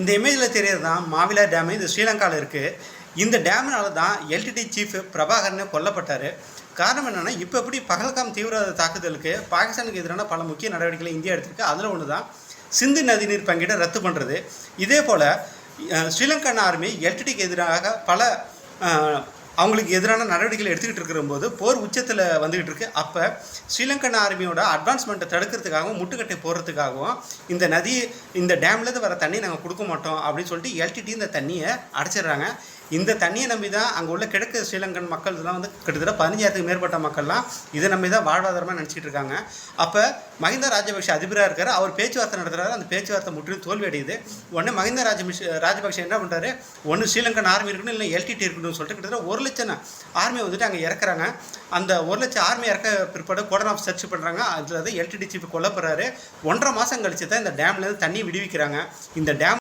இந்த இமேஜில் தெரியறது தான் மாவிலா டேம் இது ஸ்ரீலங்காவில் இருக்குது இந்த டேம்னால தான் எல்டிடி சீஃப் பிரபாகரன் கொல்லப்பட்டார். காரணம் என்னென்னா இப்போ எப்படி பகல்காம் தீவிரவாத தாக்குதலுக்கு பாகிஸ்தானுக்கு எதிரான பல முக்கிய நடவடிக்கைகளை இந்தியா எடுத்திருக்கு. அதில் ஒன்று தான் சிந்து நதிநீர் பங்கீட்டை ரத்து பண்ணுறது இதே போல் ஸ்ரீலங்கன் ஆர்மி எல்டிடிக்கு எதிராக பல அவங்களுக்கு எதிரான நடவடிக்கைகள் எடுத்துக்கிட்டு இருக்கிறபோது போர் உச்சத்தில் வந்துகிட்டு இருக்கு. அப்போ ஸ்ரீலங்கன் ஆர்மியோட அட்வான்ஸ்மெண்ட்டை தடுக்கிறதுக்காகவும் முட்டுக்கட்டை போடுறதுக்காகவும் இந்த நதி இந்த டேம்லேருந்து வர தண்ணி நாங்கள் கொடுக்க மாட்டோம் அப்படின்னு சொல்லிட்டு எல்டிடி இந்த தண்ணியை அடைச்சிடுறாங்க. இந்த தண்ணியை நம்பி தான் அங்கே உள்ள கிழக்கு ஸ்ரீலங்கன் மக்கள் எல்லாம் வந்து கிட்டத்தட்ட பதினஞ்சாயிரத்துக்கு மேற்பட்ட மக்கள்லாம் இதை நம்பி தான் வாழ்வாதாரமாக நினச்சிட்டு இருக்காங்க. அப்போ மஹிந்த ராஜபக்ஷ அதிபராக இருக்கார். அவர் பேச்சுவார்த்தை நடத்துகிறாரு அந்த பேச்சுவார்த்தை முற்றிலும் தோல்வி அடையுது உடனே மஹிந்த ராஜபக்ஷ ராஜபக்ஷ என்ன பண்ணுறாரு ஒன்று ஸ்ரீலங்கன் ஆர்மி இருக்கணும் இல்லை எல்டிடி இருக்கணும்னு சொல்லிட்டு கிட்டத்தட்ட ஒரு லட்சம் ஆர்மி வந்துட்டு அங்கே இறக்குறாங்க. அந்த ஒரு லட்சம் ஆர்மி இறக்க பிற்பாடு கோடன் ஆஃப் சர்ச் பண்ணுறாங்க அதில் வந்து எல்டிடி சீஃப் கொல்லப்படுறாரு. ஒன்றரை மாதம் கழிச்சு தான் இந்த டேம்லேருந்து தண்ணி விடுவிக்கிறாங்க. இந்த டேம்